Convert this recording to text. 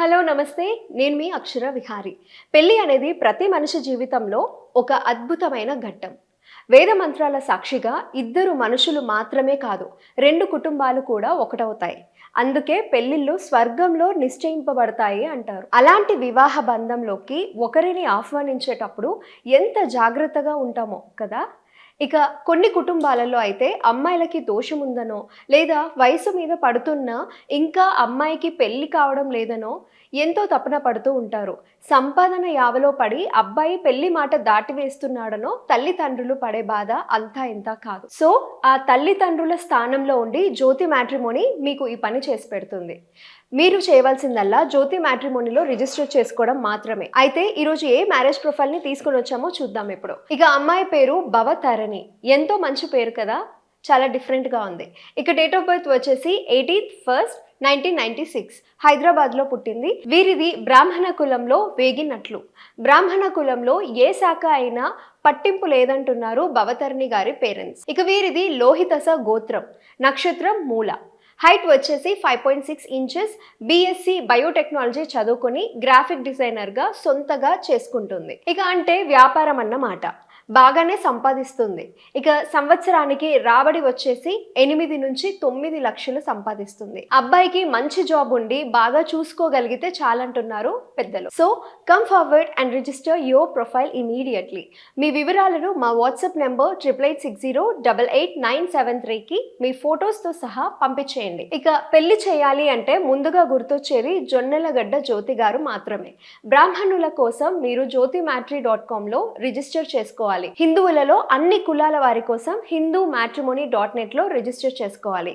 Hello నమస్తే. నేను మీ అక్షర విహారి. పెళ్ళి అనేది ప్రతి మనిషి జీవితంలో ఒక అద్భుతమైన ఘట్టం. వేద మంత్రాల సాక్షిగా ఇద్దరు మనుషులు మాత్రమే కాదు రెండు కుటుంబాలు కూడా ఒకటవుతాయి. అందుకే పెళ్ళిళ్ళు స్వర్గంలో నిశ్చయింపబడతాయి అంటారు. అలాంటి వివాహ బంధంలోకి ఒకరిని ఆహ్వానించేటప్పుడు ఎంత జాగ్రత్తగా ఉంటామో కదా ఇక కొన్ని కుటుంబాలలో అయితే అమ్మాయిలకి దోషం ఉందనో లేదా వయసు మీద పడుతున్నా ఇంకా అమ్మాయికి పెళ్ళి కావడం లేదనో ఎంతో తపన పడుతూ ఉంటారు. సంపాదన యావలో పడి అబ్బాయి పెళ్ళి మాట దాటి వేస్తున్నాడనో తల్లిదండ్రులు పడే బాధ అంతా ఇంత కాదు. సో ఆ తల్లిదండ్రుల స్థానంలో ఉండి జ్యోతి మ్యాట్రిమోని మీకు ఈ పని చేసి పెడుతుంది. మీరు చేయవలసిందల్లా జ్యోతి మ్యాట్రిమోనీలో రిజిస్టర్ చేసుకోవడం మాత్రమే. అయితే ఈరోజు ఏ మ్యారేజ్ ప్రొఫైల్ని తీసుకొని వచ్చామో చూద్దాం ఇప్పుడు. ఇక అమ్మాయి పేరు తరణి ఎంతో మంచి పేరు కదా. చాలా డిఫరెంట్గా ఉంది. ఇక డేట్ ఆఫ్ బర్త్ వచ్చేసి eighteenth first nineteen ninety six హైదరాబాద్లో పుట్టింది. వీరిది బ్రాహ్మణ కులంలో వేగినట్లు. బ్రాహ్మణ కులంలో ఏ శాఖ అయినా పట్టింపు లేదంటున్నారు భవతరణి గారి పేరెంట్స్. ఇక వీరిది లోహితస గోత్రం నక్షత్రం మూల. హైట్ వచ్చేసి five point six inches BSc biotechnology చదువుకొని గ్రాఫిక్ డిజైనర్గా సొంతగా చేసుకుంటుంది. ఇక అంటే వ్యాపారం అన్నమాట. బాగానే సంపాదిస్తుంది. ఇక సంవత్సరానికి రాబడి వచ్చేసి ఎనిమిది నుంచి తొమ్మిది లక్షలు సంపాదిస్తుంది. అబ్బాయికి మంచి జాబ్ ఉండి బాగా చూసుకోగలిగితే చాలంటున్నారు పెద్దలు. So come forward and register your profile immediately మీ వివరాలను మా WhatsApp number triple eight six zero double eight nine seven త్రీకి మీ ఫొటోస్తో సహా పంపించేయండి. ఇక పెళ్ళి చేయాలి అంటే ముందుగా గుర్తొచ్చేది జొన్నెలగడ్డ జ్యోతి గారు మాత్రమే. బ్రాహ్మణుల కోసం మీరు జ్యోతి మ్యాట్రీ డాట్ కామ్లో రిజిస్టర్ చేసుకోవాలి. చేసుకోవాలి. హిందువులలో అన్ని కులాల వారి కోసం హిందూ మ్యాట్రిమోనీ డాట్ నెట్లో రిజిస్టర్ చేసుకోవాలి.